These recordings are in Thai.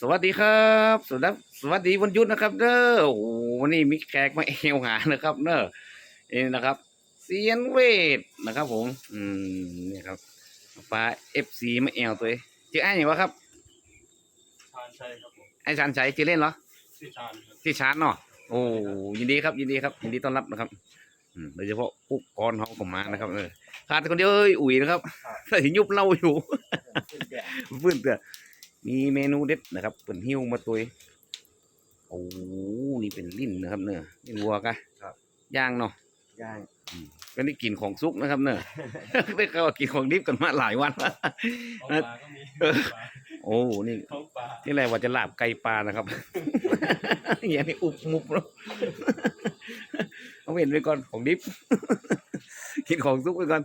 สวัสดีครับสวัสดีสวัสดีวันหยุดนะครับ เด้อโอ้โหวันนี้มีแขกมาเอวหานะครับเด้อนี่นะครับเซียนเวทนะครับ ผม อืมนี่ครับฟ้าเอฟซีมาเอวตัวเองชื่อไอ้ยังวะครับทานใช่ครับผมไอ้ชันชัยชื่อเล่นเหรอชื่อทานครับที่ชาร์จเนาะโอ้ยินดีครับยินดีครับยินดีต้อนรับนะครับอืมโดยเฉพาะปุ๊กกรเขาก็มานะครับเออขาดคนเดียวเอ้ยอุ๋ยนะครับใส่ยุบเล่าอยู่เพื่อนเตือ มีเมนูเด็ดนะครับเป็นหิ้วมาตัวเองโอ้นี่เป็นลิ้นนะครับเนื้อลิ้นวัวกะครับ ย่างเนาะย่างก็ได้กินของซุกนะครับ เนอะได้เข้ากินของดิบกันมาหลายวันท้องปลาก็มีเออโอ้นี่ท้องปลานี่แหละว่าจะลาบไก่ปลานะครับอย่างนี้อุบมุบแล้วเอาเว้นไปก่อนของดิบกินของซุกไปก่อน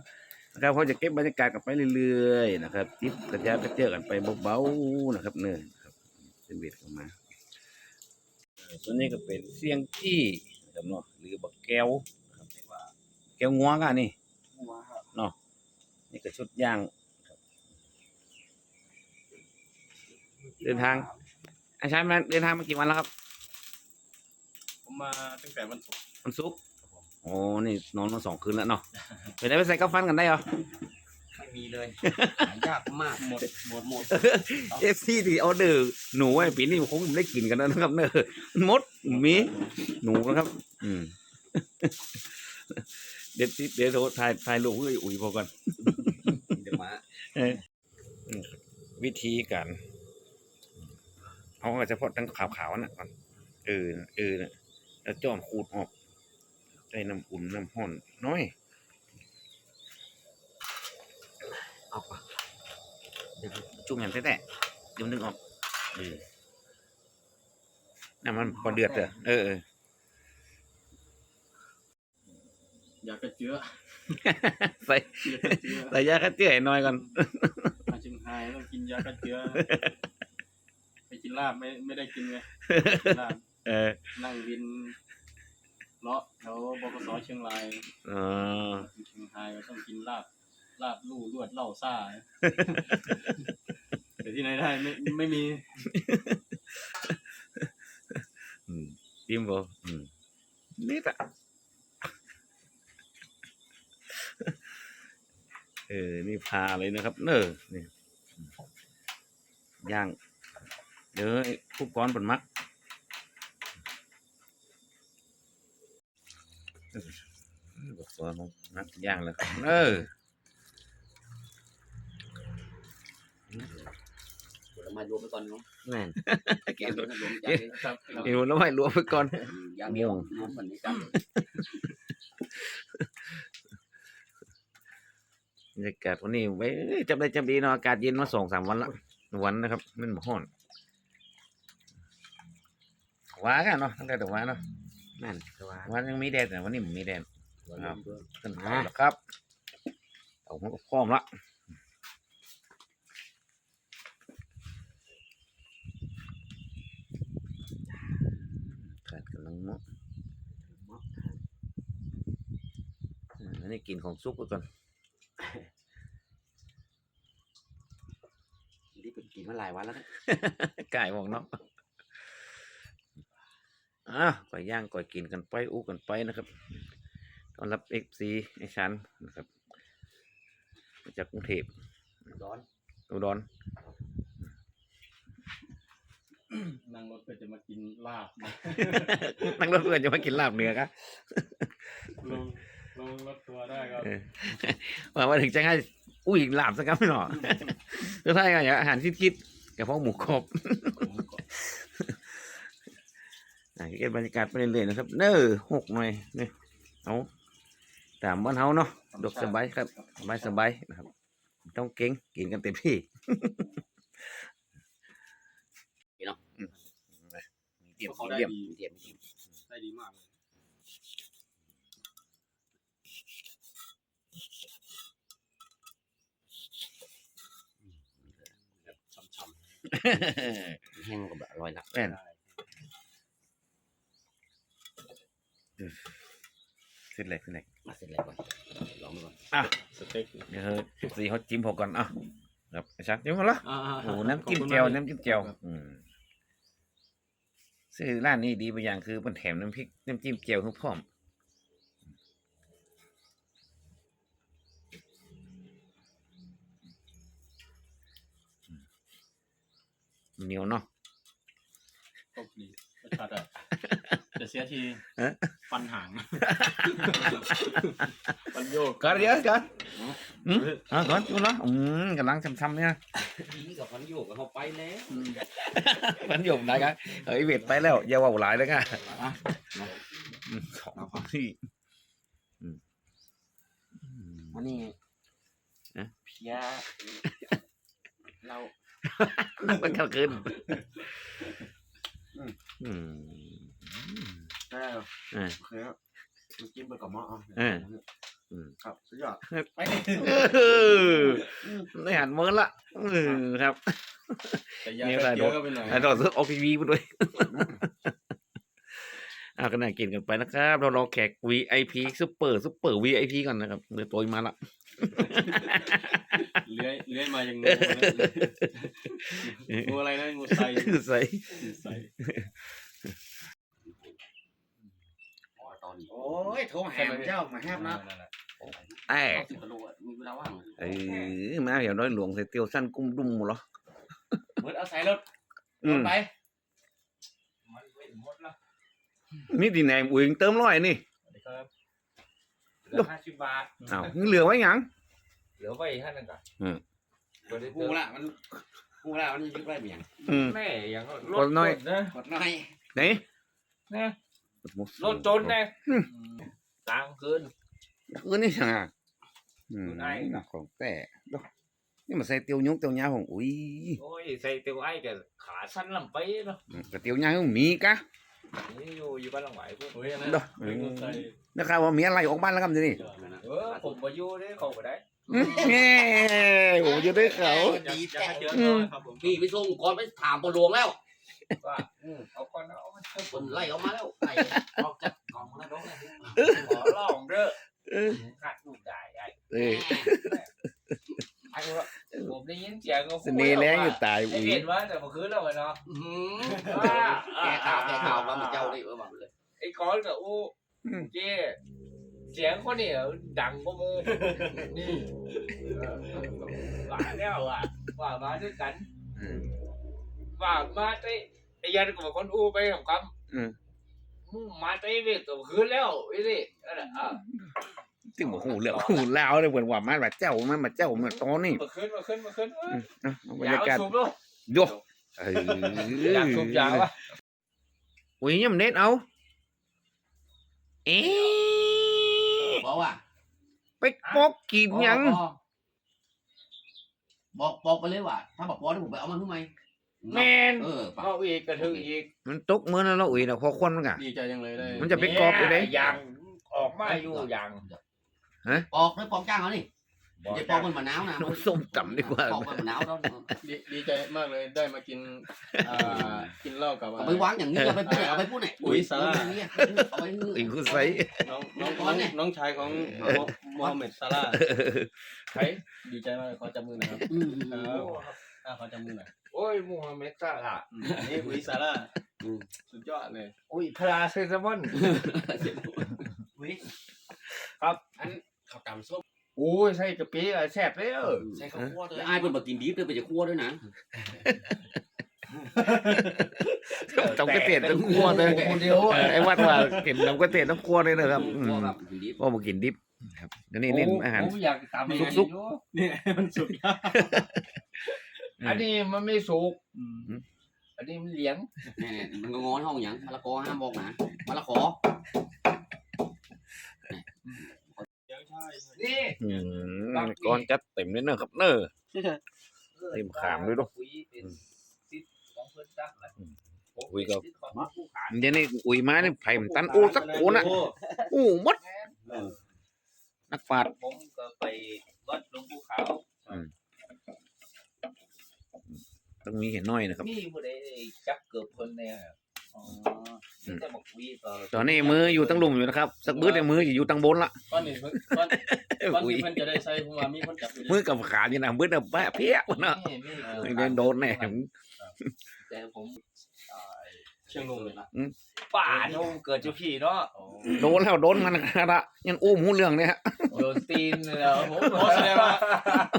นะครับเขาจะเก็บบรรยากาศกันไปเรื่อยๆนะครับจิบกระจายกระเจอกันไปเบาๆนะครับเนยครับเป็นเวทกันมาส่วนนี้ก็เป็นเสียงจี้นะครับเนาะหรือบักแก้วนะครับแก้วงัวกันนี่หัวครับเนาะนี่ก็ชุดย่างครับเดินทางอาชายมาเดินทางมากี่วันแล้วครับ ผมมาตั้งแต่วันศุกร์วันศุกร์ โอ้นี่นอนมาสองคืนแล้วเนาะไปได้ไปใส่กาฟันกันได้เหรอ ไม่มีเลยหายากมากหมดหมดหมดเอฟซีที่ออเดอร์หนูไอ้ปีนี้คงไม่ได้กินกันแล้วนะครับ เนอะมดมีหนูนะครับ อืมเด็ดที่เดี๋ยวโทรถ่ายถ่ายรูปให้อุ๋ยพอก่อนเดี๋ยวมาวิธีการเอาเฉพาะทั้งขาวๆน่ะก่อนเออเออน่ะแล้วจ้อมขูดออก ใส่น้ำอุ่นน้ำห้อนน้อยเอาปะเดี๋ยวจุ่มอย่างแต่ๆเดี๋ยวนึกออกเออน้ำมันพอเดือดเถอะเออเอออยากกระเจือใส่อยากกระเจือใส่ยาฆ่าเชื้อให้หน่อยก่อนมาเชียงรายต้องกินยากระเจือไปกินลาบไม่ไม่ได้กินไงลาบเออนั่งวิน เลาะแถวบกสเชียงรายเออเชียงรายก็ต้องกินลาบลาบลู่ลวดเหล่าซ่าแต่ที่ไหนได้ไม่ไม่มีอืมจิ้มบ่อืมนิดอะเออ นี่พาเลยนะครับ เนอนี่ย่าง เดี๋ยวไอ้ผู้กรผลมักเออ บอกสอนผมมักย่างแล้วครับเออผลไม้รวมไปก่อนเนาะแม่นแกงรวมอย่างนี้ครับเดี๋ยวแล้วไม่รวมไปก่อนอย่างเดียวรวมกันนี้กันบรรยากาศวันนี้ไว้ยจำได้จำดีเนาะอากาศเย็นมาสองสามวันละวันนะครับมันบ่ฮ้อนว้ากันเนาะตั้งแต่แต่ว้าเนาะ นั่นก็ว่าวันยังมีแดดแต่วันนี้มันมีแดดครับขึ้นมาแล้วครับเอาหัวก็พร้อมละขาดกำลังเหมาะอืมอันนี้กินของซุปไปก่อนนี่เป็นกินมาหลายวันแล้วนะไก่บอกเนาะ อะก่อยย่างก่อยกินกันไปอู้กันไปนะครับต้อนรับเอฟซีไอชันนะครับมาจากกรุงเทพร้อนอุดรนั่งรถก็จะมากินลาบนะนั่งรถเพื่อนจะมากินลาบเนื้อครับลงลงรถทัวร์ได้ก็เออว่ามาถึงจะให้อุ้ยลาบสักคำไม่หรอก็ใช่ไงอาหารคิดๆกับพวกหมูกรอบอะ เก็บบรรยากาศไปเรื่อยๆนะครับ เน้อหกหน่อยเนี่ยเอาตามบ้านเฮาเนาะดกสบายครับสบายสบายนะครับไม่ต้องเก่งกินกันเต็มที่นี่เนาะอืมไปเยี่ยมเขาได้เยี่ยมดีเทียมกินได้ดีมากเลยช่ำแห้งก็แบบอร่อยนะแม่น ๆได้ เสร็จเลยเสร็จเลยมาเสร็จแล้วก่อนลองดูก่อนอะสเต็กเดี๋ยวทุกสีเขาจิ้มพอก่อนอะครับไอ้ชักจิ้มมาละอ่าๆโอ้โหน้ำจิ้มขอบคุณแจ่วากน้ำจิ้มแจ่วอืมซื้อร้านนี้ดีไปอย่างคือมันแถมน้ำพริกน้ำจิ้มเจียวทุกพร้อมเหนียวเนาะก็ดีรสชาติอะ จะเสียทีเอ๊ะฟันหางฟันโยกก่อนเดี๋ยวก่อนอืมอะก่อนดูเนาะอืมกำลังทำๆเนี่ยนี่กับพันโยกกับเขาไปแล้วมันหยมได้ครับเอ้ยเวทไปแล้วอย่าเว่าหลายเลยค่ะอะอืมสองที่อืมอันนี้นะเพียเรามันเข้าขึ้นอืม ได้อ่าโอเคครับมาจิ้มไปกับหม้อเอาเอออืม ครับ สุดยอดไปเลยเออไม่หันเมินละเออครับ แต่ยานี่กได้ระเจีโดยวนก็ไปหน่อยแล้วต่อซื้อออกทีวีมาด้วยอะก็น่ากินกันไปนะครับ เรารอแขก VIP ซุปเปอร์ซุปเปอร์ VIP ก่อนนะครับ เดี๋ยวตัวมาละ เลื้อยเลื้อยมาอย่างงูงูอะไรนะงูไซใส่งูไซ อ๋อต อนนี้โอ้ยโทรหาเจ้ามาแฮบนะแต่เอาสิบกิโลอะมีเวลาว่างเออมาเดี๋ยวน้อยหลวงใส่เตียวสั้นกุ้มดุมหมดเหรอเหมือนเอาใส่รถอืมไปนี่ดีแหนมอุ้ยเติมร้อยนี่สวัสดีครับเหลือห้าสิบบาทอ้าวเหลือไว้หยังเหลือไว้ท่านนึงก่อนอืมบ่ได้กูเติมละมันกูละมันยึดไว้เมียงอืมแม่อย่างกดหน่อยนะกดหน่อยไหนนะ รถจนนะตังค์คืนคือนี่ช่างอะอืมคุณไอ้ครับของแต่ดูนี่มันใส่เตียวยุกเตียวยาวของอุ้ยโอ้ยใส่เตียวไอ้กับขาสั้นลำไปเนาะกับเตียวยาวของมีกะนี่อยู่อยู่บ้านหลังไหวพวกโอ้ยอันนั้นเด้อเป็นงูไซนะครับว่ามีอะไรออกบ้านแล้วกันทีนี่เออผมมาอยู่ได้เข้าไปได้อืมแง่โอ้ยจะได้เขาดีแจ้งเยอะครับผมพี่ไปส่งก่อนไปถามปลวงแล้ว ว่าอืมเอาก่อนเอามาเถอะคนไล่ออกมาแล้วไล่ออกจากกองแล้วน้องเลยขอร้องเด้อเออขาดลูกได้ไอ้เออไอ้ว่าผมได้ยินเสียงก็เสน่ห์แรงอยู่ตายไอ้อุ้ยเห็นว่าแต่เมื่อคืนแล้วเนาะอื้อหือแกข่าวแกข่าวว่ามันเจ้าเลยเออบอกเลยไอ้ก้อนกับอู้อืมเจ้เสียงคนนี่ดังกว่าหมูนี่เออว่าแล้วอะว่ามาด้วยกันอืม ว่ามาได้ไอ้ยันกับคนอู้ไปของคอืมำมึงมาได้เด็กตัวคืนแล้วไอ้นี่นั่นแหละอะซึ่งบอกหูเหลืองหูลาวเลยเหมือนว่ามาแบบเจ้ามันมาเจ้าเหมือนตอนนี้มาคืนมาคืนมาคืนอืมเอาเอาบรอยารยากาศสูบด้วยโยกเอออยากสูบยาวะอุ้ยยังเน็ตเอา เอ๊ะบอกว่าไปปอกกินยังบอกบอกไปเลยว่า ถ้าบอกปอที่ผมไปเอามันทำไม แมนเออเอาอีกกระทึกอีกมันตกมือนั่นแล้วอุ้ยนะพอควันมันกะ ดีใจยังเลยได้มันจะ ไปกรอบอยู่ไหนยังออกมาอยู่ยังปอกเลยปอกจ้างเขานี่อย่าปอกมันมะนาวนะน้ำส้มตำดีกว่า ปอกมันมะนาวต้องดีดีใจมากเลยได้มากินอ่ากินเหล้ากับเอาไปวางอย่างนี้เอาไปพูดเอาไปพูดไหนเอาไปอีกคือใส่ น้องน้องน้องน้องชายของโมฮัมเหม็ดซาร่าใครดีใจมากเลยขอจับมือหน่อยครับอืมครับ อ่าขอจับมือหน่อยโอ้ยมูฮัมเหม็ดซาลาอืมอันนี้อุยซาร่าสุดยอดเลยโอ้ยพลาเซซามอนครับ อันข้าวตำส้มโอ้ยใส่กะปิอะแซ่บเลยเออใส่ข้าวคั่วด้วยไอ้เป็นแบบกินดิบด้วยไปจะคั่วด้วยนะต้องกระเตียนต้องคั่วเลยคนเดียวเออไอ้วัดว่าเห็นต้องกระเตียนต้องคั่วเลยนะครับอืมคั่วแบบกินดิบเพราะมากินดิบครับแล้วนี่เน้นอาหารโอยากตำสุกนี่มันสุดยอด อืมอันนี้มันไม่สุก อืมอันนี้มันเหลียงเนี่ยมันงอนห้องอย่างมะละกอห้ามบอกนะมะละกอยังใช่นี่อืมก้อนจัดเต็มเลยเนอะครับเนอะ เต็มขามด้วยลูกคุยเป็นซิดของเพิ่นจักนะคุยกับซิดของผู้ขายเดี๋ยวนี้อุ้ยมาเนี่ยไผ่มันตันโอ้สักคนอะโอ้หมด นักปราดผมก็ไปวัดหลวงปู่ขาว ต้องมีเห็นน้อยนะครับ มีผู้ใดจับเกือบคนเนี่ยอ๋อนี่จะบอกคุยต่อตอนนี้มืออยู่ตั้งหลุมอยู่นะครับ สักบื้อแต่มือจะอยู่ตั้งบนละก้อนนี้เพิ่นก้อนก้อนอุ้ยที่เพิ่นจะได้ใส่ผมว่ามีคนจับอยู่มือกับขาอยู่นะบื้อแต่แปะเพี้ยวะเนาะนี่มีเดินโดนแน่แต่ผมเชียงรุงเลยนะป่าโยมเกิดเจ้าพี่เนาะโดนแล้วโดนมันขนาดยันอู้หูเรื่องเนี่ยโดนตีนเลยเหรอผมโอ้แสดงว่า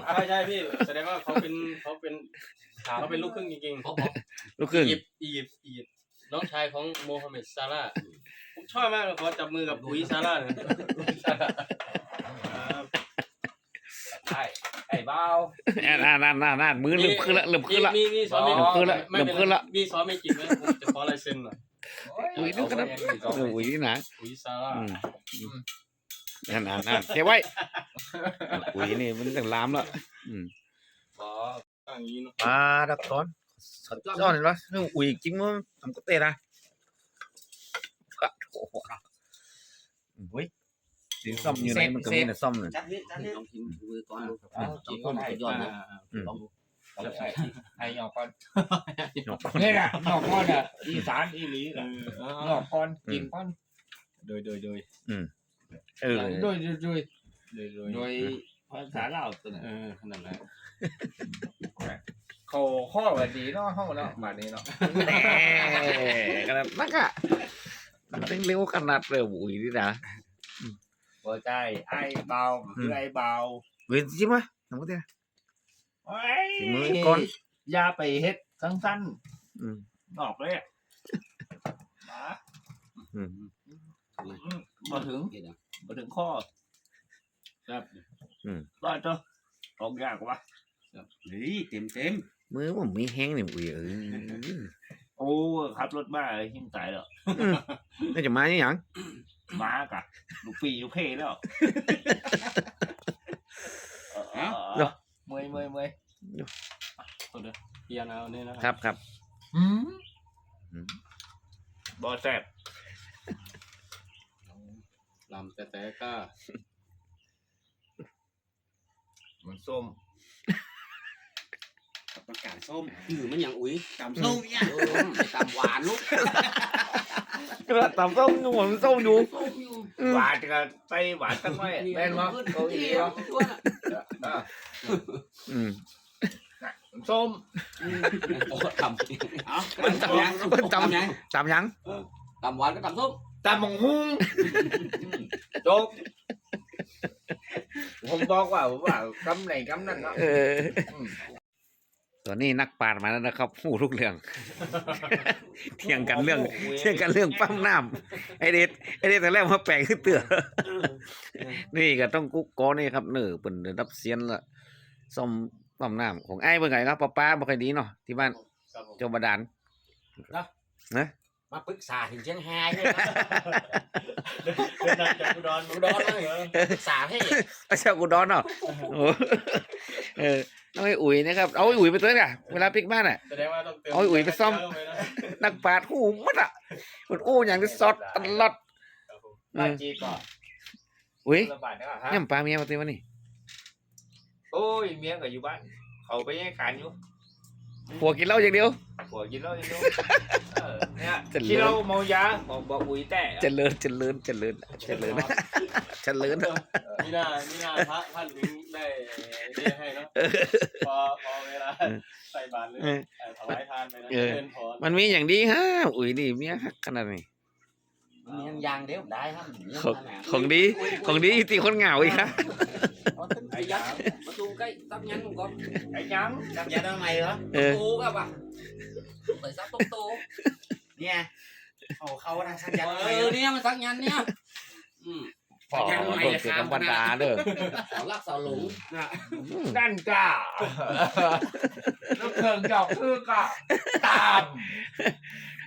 ใช่ใช่พี่แสดงว่าเขาเป็นเขาเป็น เขาเป็นลูกครึ่งจริงเขาบอกลูกครึ่งอียิปต์อียิปต์อียิปต์น้องชายของโมฮัมเหม็ดซาร่าห์ผมชอบมากเลยขอจับมือกับอุยซาร่าห์เลยครับไอ้ไอ้เบ้าอ่าน่าน่าน่าน่ามือเริ่มขึ้นละเริ่มขึ้นละมีมีสอนไม่เริ่มขึ้นละไม่เป็นเริ่มขึ้นละมีสอนไม่จริงนะผมจะขอลายเซ็นหน่อยอุ้ยนึกกันนะอุ้ยนี่นะอุยซาร่าห์อืมนั่นนั่นนั่นเก็บไว้อุ้ยนี่มันต้องลามแล้วอืม ขอตั้งอย่างนี้เนาะปลาดักซ้อนซ้อนเห็นปะนี่อุ้ยจริงมั้งทำก็เตะนะปะโอ้โหเฮ้ยสีส้มอยู่ไหนมันก็มีแต่ส้มเลยจัดนี่จัดนี่ลองกินมือก่อนดูเอากินก็ได้สุดยอดนะอืมลองดูเอาใส่ไอ้หยอกก่อนหยอกนี่แหละหยอกก่อนอะอีสานอีหลีเอน่ะอหยอกก่อนกินก่อนโดยโดยโดยเออโดยโดยโดยโดยโดย ภาษาลาวตัวน่ะเออขนาดนั้นเขาข้อกันดีเนาะห้องเนาะมานี้เนาะแน่ขนาดนักอะมันต้องเร็วขนาดเลยอุ้ยนี่นะหัวใจไอ้เบาคือไอ้เบาเว้ยจริงปะทำก็เตะโอ้ยฝีมือก่อนอย่าไปเฮ็ดสั้นอืมๆนอกเลยอะมาอืมมาถึงเห็นอะมาถึงข้อครับ รอดเจ้าออกยากวะเฮ้ยเต็มเต็มมือผมมีแห้งนี่อุ้ยเออโอ้ขับรถมาหิ้มตายแล้วน่าจะมาอย่างมากะลูกปีลูกเพ่แล้วเออเมื่อยเมื่อยเมื่อยตัวเดียวเพียนเอาเนี่ยนะคครับรับครับอืมอืมบอแซ่บลำแต่แต่ก็ มันส้มกับประกาศส้มคือมันอย่างอุ้ยตำส้มเนี่ยตำหวานลูกตำส้มหนูมันส้มอยู่ส้มอยู่หวานก็ไปหวานตั้งไว้แม่นมั้งโอ้ยเดีเดียยววตัวน่ะอืมส้มโอ้ตำเอาตำยังตำยังตำยังตำหวานก็ตำส้มตำมังหุ้งจบ ผมบอกว่าผมว่ากำไหนกำนั่นเนาะเออตอนนี้นักปราดมาแล้วนะครับพูดทุกเรื่องเที่ยงกันเรื่องเที่ยงกันเรื่องปั๊มน้ำไอเด็ดไอเด็ดแต่แรกมาแปลกขึ้นเตือ นี่ก็ต้องกุ๊กกอนี่ครับเนื้อเป็นระดับเซียนละซ่อมปั๊มน้ำของไอ้เมื่อไงครับป้าป้าบ่ค่อยดีเนาะที่บ้านครับผม เจ้าบาดาลนะ มาปรึกษาถึงเชียงรายเลยนะเดินทางจากอุดรอุดรเลยปรึกษาให้อาชาวกุดอนเนาะโอ้เออน้องไอ้อุ๋ยนะครับเอาไอ้อุ๋ยไปตัวนี้น่ะเวลาปิกบ้านน่ะ แสดงว่าต้องเติมเอาไอ้อุ๋ยไปซ่อมเยะลงไปนะนักปราดหูมัดอะมันอู้อย่างที่ซอดตลอดครับผมเอบ้านอจีก่อนอุ๋ยระบาดนะครับฮะ เนี่ยปลาเมียมาตีวันนี้โอ้ยเมียก็อยู่บ้าน เขาไปแย่งการอยู่ ผัวกินเหล้าอย่างเดียว ผัวกินเหล้าอยู่เออเนี่ยจะเลิกกินเหล้าเมายาบอกบอกอุ้ยแต่ เจริญเจริญเจริญเจริญเจริญนี่น่านี่น่าพระท่านถึงได้เรียกให้เนาะพอพอเวลาใส่บาตรหรือเออเอ่อถวายทานไปนะเออเดินพรมันมีอย่างดีฮะอุ๋ยนี่เมียฮักขนาดนี้ มียางเดียวได้ครับของของดีของดีที่คนเหงาอีกครับไอ้ยักษ์มาดูใกล้ตับยังก็ไอ้ยังตับยังทำไมเหรอเออตูกับอะเปิดซับตุ๊กตูเนี่ยเขาเขานะสัญญาณเออเนี่ยมันสักยันเนี่ยอืมปอคนเกิดธรรมดาเด้อเสาลักเสาหลงนั่นก้าลูกเคิงจอกคือกะตาม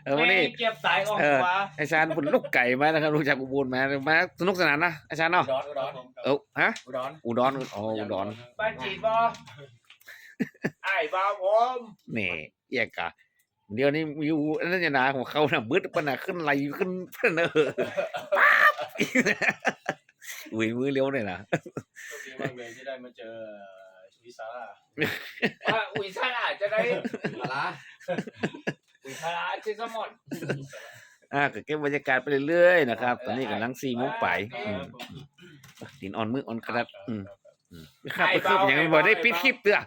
เออวันนี้แม่เก็บสายออกเออหัวไอาจารย์บุญลูกไก่มานะครับลูกจากอุบลมามาสนุกสนานนะอาจารย์เนาะอุดรอุดรเออฮะอุดรอุดรอ๋ออุดรบ้านจีบอไอ้บ้าผมนี่แยกกะเดี๋ยวนี้อยู่นั่นจะนาของเขาน่ะบึ้ดปะน่ะขึ้นไหลขึ้นเพิ่นเออป๊าบอุ้ยมือเลี้ยวเลยนะโชคดีมากเลยที่ได้มาเจอวิสาร่าว่าอุ้ยชาลาจะได้อะไร อุ้ยชาลาชื่อสมอนอ่าก็เก็บบรรยากาศไปเรื่อยๆนะครับ ตอนนี้กำลังสี่โมงไปอืมครับผมดินอ่อนมืออ่อนกระดับอืมครับก็คืออย่างบ่ได้ปิดคลิปเด้อ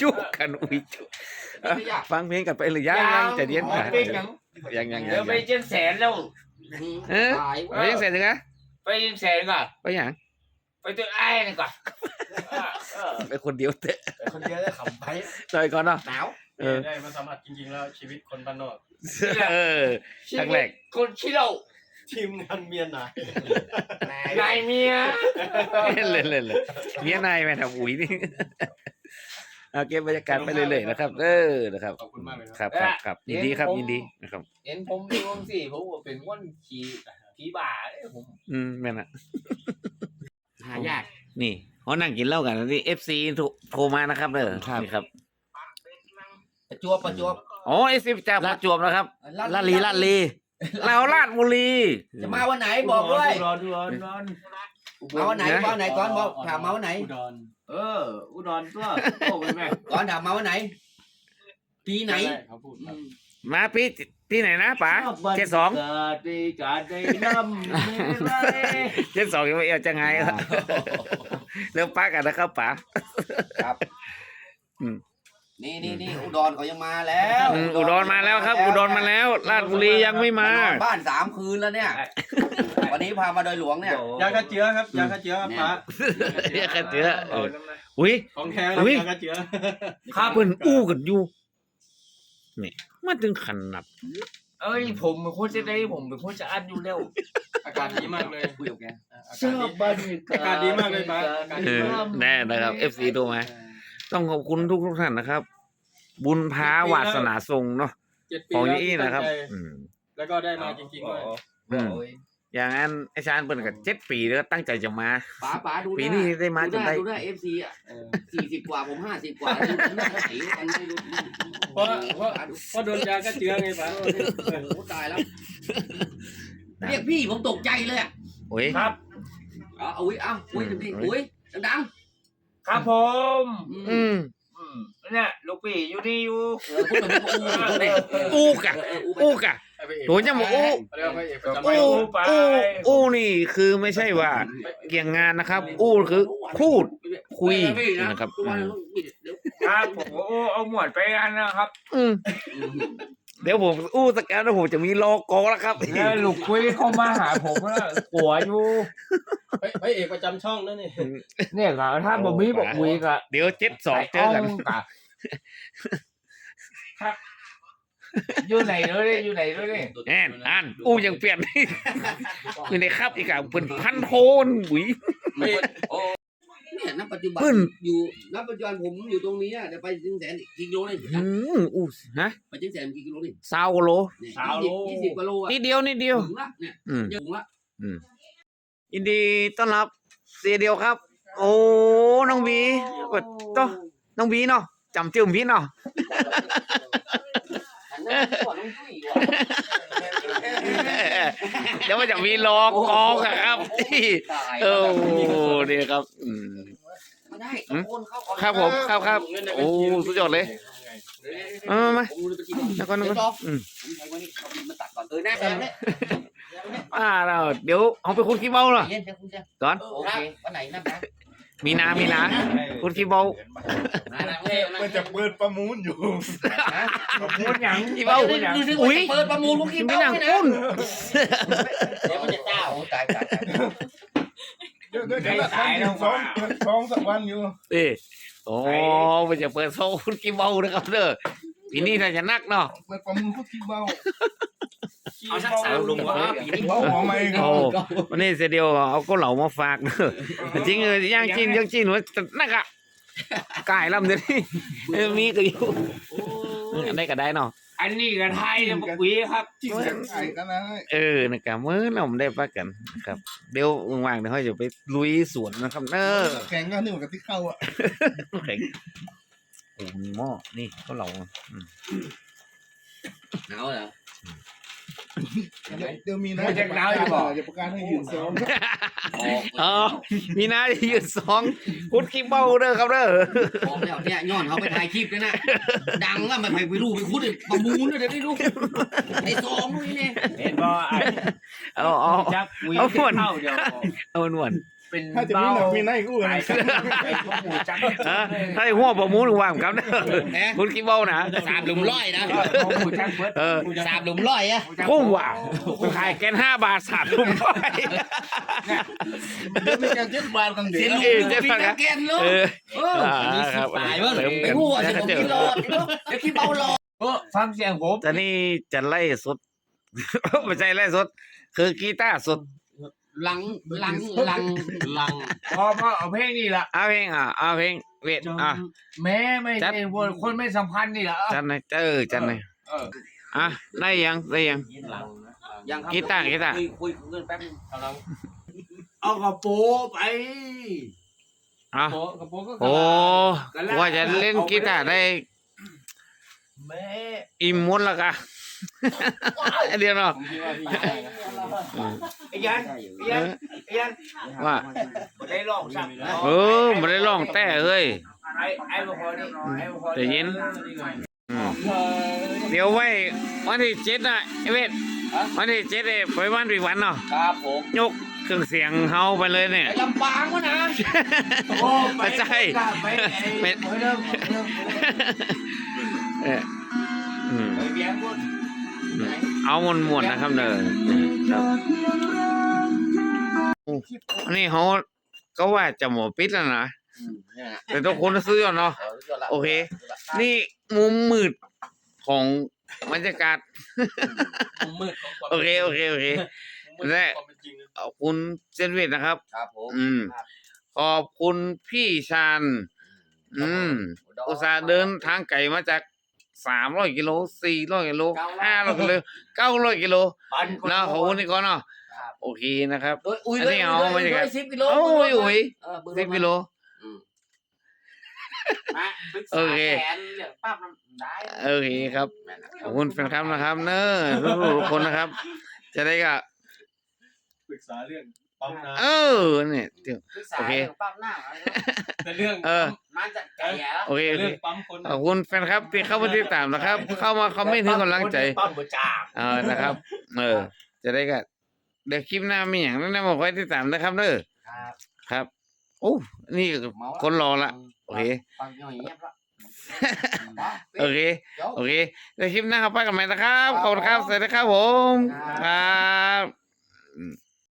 จุกกันอุ้ยจุกอะฟังเพลงกันไปหรือยังยังจะเรียนกักันเป็นหยังยังยังยัเดี๋ยวงไปเจนแสนแล้ว เออตายไปยังเสร็จถึงอะไปเจนแสนก่อนไปยังไปตัวไอ้นี่ก่อนเออไปคนเดียวเตะคนเดียวได้ขำไปจอยก่อนเนาะหนาว เออ ได้มาสัมผัสจริงๆแล้วชีวิตคนบ้านนอก เออ ครั้งแรก คนขี้เหล้าทีมงานเมียนหนานายเมีย เล่นเล่นเลยเมียนายแม่ทำอุ้ยนี่เอาเก็บบรรยากาศไปเรื่อยๆนะครับ เออนะครับขอบคุณมากเลยครับครับครับยินดีครับยินดีนะครับ เห็นผมดูผมสิผมว่าเป็นคนขี้ขี้บ่าเลยผมอืมแม่นอะ หายาก นี่เขานั่งกินเหล้ากันนี่เอฟซีโทรมานะครับเด้อนี่ครับ ประจวบประจวบ อ๋อเอฟซีจากประจวบนะครับลาดลีลาดลีเราลาดบุรี จะมาวันไหนบอกด้วยรอนรอนรอนมาวันไหนมาวันไหนก่อนบอกถามมาวันไหนอุดรเออ อุดรตัวโอ้เป็นไงก่อนถามมาวันไหน ปีไหน เขาพูดครับมาปีที่ไหนนะป๋าเจ็ดสองเกิดดีการได้นำไม่ไรเจ็ดสองยังไม่เอาจะไงอะเริ่มป้ากันนะครับป๋า นี่นี่นี่อุดรเขายังมาแล้วอืมอุดรมาแล้วครับ อุดรมาแล้วลาดบุรียังไม่มา นอนบ้านสามคืนแล้วเนี่ย วันนี้พามาโดอยหลวงเนี่ย ยากระเจือครับยากระเจือครับป้าเรียกกันเจอเอออุ้ย ของแท้อุ๊ย ยากระเจือข้าเพิ่นอู้กันอยู่นี่มาถึงขนาดเอ้ยผมเป็นคนจะได้ผมเป็นคนจะอันอยู่แล้ว อากาศดีมากเลยคุยกับแก อาเชื่กาอศดีบรรยากาศอากาศดีมากเลยบาสอากาศเออแน่นะครับ FC โทรมา ต้องขอบคุณทุกทุกๆท่านนะครับ บุญพาวาสนาทรงเนาะเจ็ดปีของแล้วยี่นะครับ ตั้งใจอืมแล้วก็ได้มาจริงๆด้วยอืมอย่างนั้นไอ้ชานเปิดกับเจ็ดปีแล้วตั้งใจจะมา ป๋าป๋าดูปีนี้ได้มาจนได้ ดูได้เอฟซีอะเออสี่สิบกว่าผมห้าสิบกว่าดูหน้าสีกันไม่รู้เพราะเพราะเพราะโดนยากระเจือไงป้าโอ้โหตายแล้ว เรียกพี่ผมตกใจเลยอะโอ้ย ครับอ๋ออุ้ยเอ้าอุ้ยดิอุ้ยดัง ครับผมๆอืมอืมอืมเนี่ยลูกพี่อยู่นี่อยู่เออพูดแบบนี้ก็อู้เลยอู้กะเอออู้ไปอู้กะโหจะบอกอู้เรียกว่าพระเอกประจำอู้อู้อู้นี่คือไม่ใช่ว่า เกี่ยงงานนะครับ อู้คือพูดคุยนะครับทุกวันต้องบิดเดี๋ยวครับผมก็โอ้เอาหมวดไปอันนะครับ อืม เดี๋ยวผมอู้สแกนแล้วผมจะมีโลโก้แล้วครับแล้วลูกคุยเข้ามาหาผมแล้วหัวอยู่พระพระเอกประจำช่องนั่นนี่เนี่ยครับถ้าผมมีบอกคุยกับเดี๋ยวเจ็ดสองเจอกันกับครับอยู่ไหนด้วยเนี่ยอยู่ไหนด้วยเนี่ยแอนอ่านอู้ยังเปลี่ยนอยู่ในครับอีกอะเป็นพันโทนบุ๋ยไม่โอ้ เนี่ยณปัจจุบันเพิ่น อยู่ณปัจจุบันผมอยู่ตรงนี้อะเดี๋ยวไปถึงแสนอีกกี่กิโลเลยอืมอู้ฮะไปถึงแสนกี่กิโลนี่ซาวโลเนี่ยยี่สิบยี่สิบกิโลอะนิดเดียวนิดเดียว ถึงละเนี่ยอืม ถึงละยินดีต้อนรับเสียเดียวครับ โอ้น้องบีเปิดต่อน้องบีเนาะจำจื่อพี่เนาะอันนั้นก่อนต้องคุยว่ะเดี๋ยวมันจะมีรอกองอะครับตายเออนี่ครับอืม ไม่ได้ตะโกนเข้าก่อนครับผมครับครับโอ้สุดยอดเลยมามามาผมรู้ไปกินแล้วก็เดี๋นึยวกต่ออืมผมใช้ไว้นี่เอามาตัดก่อนเออแน่แน่แน่อ่าเราเดี๋ยวเอาไปคุณขี้เบาเนาะเย็นเดี๋ยวคุณจะก่อนโอเควันไหนนะครัมีนา มีนาคุณขี้เบามันจะเปิดประมูลอยู่พูดอย่างขี้เบาดูดูดูอุ้ยเปิดประมูลพวกขี้ไม่เป้านั่งเนี่ยนะอุ้นเดี๋ยวมันจะเจ้าตายตายตาย เดี๋ยวเดี๋ยวเดี๋ยวทำถึงสองเปิดสองสักวันอยู่เอ้โอ้มันจะเปิดโซ่คุณขี้เบานะครับเด้อปีนี้น่าจะนักเนาะเปิดประมูลพวกขี้เบาเอาสักสามลุงวะปีนี้เบาหัวไม่ก็โอ้วันนี้เสียเดียวเอาก็เหลามาฝากเด้อจริงเออย่างจีนย่างจีนว่านักอะกายลำเดี๋ยวนี้เออมีก็อยู่ อันได้ก็ได้เนาะ อันนี้กันไทยจะบอกคุยครับจิ้งกันไก่กันนะเออนะครับเมื่อเราได้พักกันนะครับ เดี๋ยวว่างๆเดี๋ยวเราจะไปลุยสวนนะครับ เออแข่งกันนี่เหมือนกับที่เข้าอะแข็งโอ้มีหม้อนี่ก็เหลาอืมหนาวเหรอ เดี๋ยวมีนะไม่ใช่หนาวอย่าบอก อย่าประกาศให้ยืนซ้อมอ๋อ มีนาจะยืนสองพุดขี้เบ้าเด้อครับเด้อบอกแล้วเนี่ยย้อนเขาไปถ่ายคลิปเลยนะ ดังแล้วมันไปไปรู้ไปคุดประมูลเลยเดี๋ยวไม่รู้ไอ้ซองนี่เนี่ยเห็นบ่ไอ้เอาเอา จักคุยเอาส่วน เข้าเดียวเอาหนวด เป็นถ้าจะมีหนักมีในกูไก่นะไก่ของหมูจังฮะถ้าได้หัวประมูลว่างครับเด้อแหมคุณคิดเบ้านะสามหลุมร้อยนะของหมูจังเบิดเออสามหลุมร้อยอะคุ้มว่ะขายแกนห้าบาทสามทุ่มไปเดี๋ยวไม่จังเจ็ดบาทกันเดี๋เสียยวลุงเออมีตะแกนลูกเออเอออ่ามีคสิรับบตายเว้ยเสริมไอ้กันหัวจะผมกินรอดไอ้ขี้เบาหลอดเออฟังเสียงผมแต่นี่จะไล่สดไม่ใช่ไล่สด คือกีตาร์สด ลังลังลังลังพอพอเอาเพลงนี่ละเอาเพลงอะเอาเพลงเวทอะแม้ไม่จัดใช่คนไม่สัมพันธ์นี่ละจันหน่อยเออจันหน่อยเอออะได้ยังได้ยังลังนะยังครับกีตาร์กีตาร์คุยคุยเงินแป๊บนึงกำลังเอากระโปงไปอะโปกระโปงก็โอ้ว่าจะเล่นกีตาร์ได้แม่อิ่มหมดแล้วกะเดียวเนาะผมคิดว่าพี่ ได้นะอืมไอ้ยันได้อยู่ไอ้ยันไอ้ยันว่าบ่ได้ลองสั่งเออไม่ได้ร้องแต่เฮ้ยไอ้ไอ้บ่พอนี่ไอ้บ่พอใจเย็นอืมเดี๋ยวไว้วันที่เจ็ดน่ะไอ้เวทวันที่เจ็ดเอ้ไปวันปีวันเนาะครับผมยกเครื่องเสียงเฮาไปเลยเนี่ยไอ้ลำปางวะนะโอ้ไม่ใช่ไปไอ้ไม่ไม่เริ่มเริ่มเอออืมไปเบียงพุ่น เอามวนมวนๆนะครับเนอะครับอันนี้เขาก็ว่าจะหมอปิดแล้วนะอืมเนี่ยนะแต่ทุกคนซื้อเอาเนาะเออสุดยดละโอเค นี่มุมมืดของบรรยากาศมุมมืดของความโอเคโอเคโอเคมุมมืดของความเป็นจริงขอบคุณเซนเวทนะครับ ครับผมอืมขอบคุณพี่ชานอืมอุตส่าห์เดินทางไกลมาจาก สามร้อยกิโลสี่ร้อยกิโลห้าร้อยกิโลเก้าร้อยกิโลปันเนาะขอบคุณนี่ก่อนเนาะครับโอเคนะครับโอ้ยอุ้ยอันนี้เอาลยบรรยากาศลสิบกิโลโอ้ยโอ้ยเออเบิ่งสิบกิโลอืมมาปรึกษาโอเคแผนเรื่องปั๊บน้ำได้โอเคครับขอบคุณแฟนคลับนะครับ เนอะทุกๆคนนะครับ จะได้ก็ปรึกษาเรื่อง ปั๊มน้เออเนี่ยเดี๋ยวปรึกษาโอเค เรื่องปั๊บหน้าอะไรนะำแต่เรื่องเออมันจะแก่แล้วโอเคโอเคเรื่องปั๊มคน ขอบคุณแฟนครับที่เข้ามาติดตามนะครับ เข้ามาคอมเมนต์ถึงกำลังใจ ปั๊มบ่จ้าเออนะครับ เออ จะได้ก็เดี๋ยวคลิปหน้ามีอย่างนั้นนะบอกไว้ติดตามนะครับเนอะครับ ครับ โอ้นี่เมาละคนรอละ โอเคฟังย่อยเงียบละโอเคเดี๋ยว โอเคเดี๋ยวคลิปหน้าครับไปกันใหม่นะครับ ขอบคุณครับ สวัสดีครับผม ครับครับ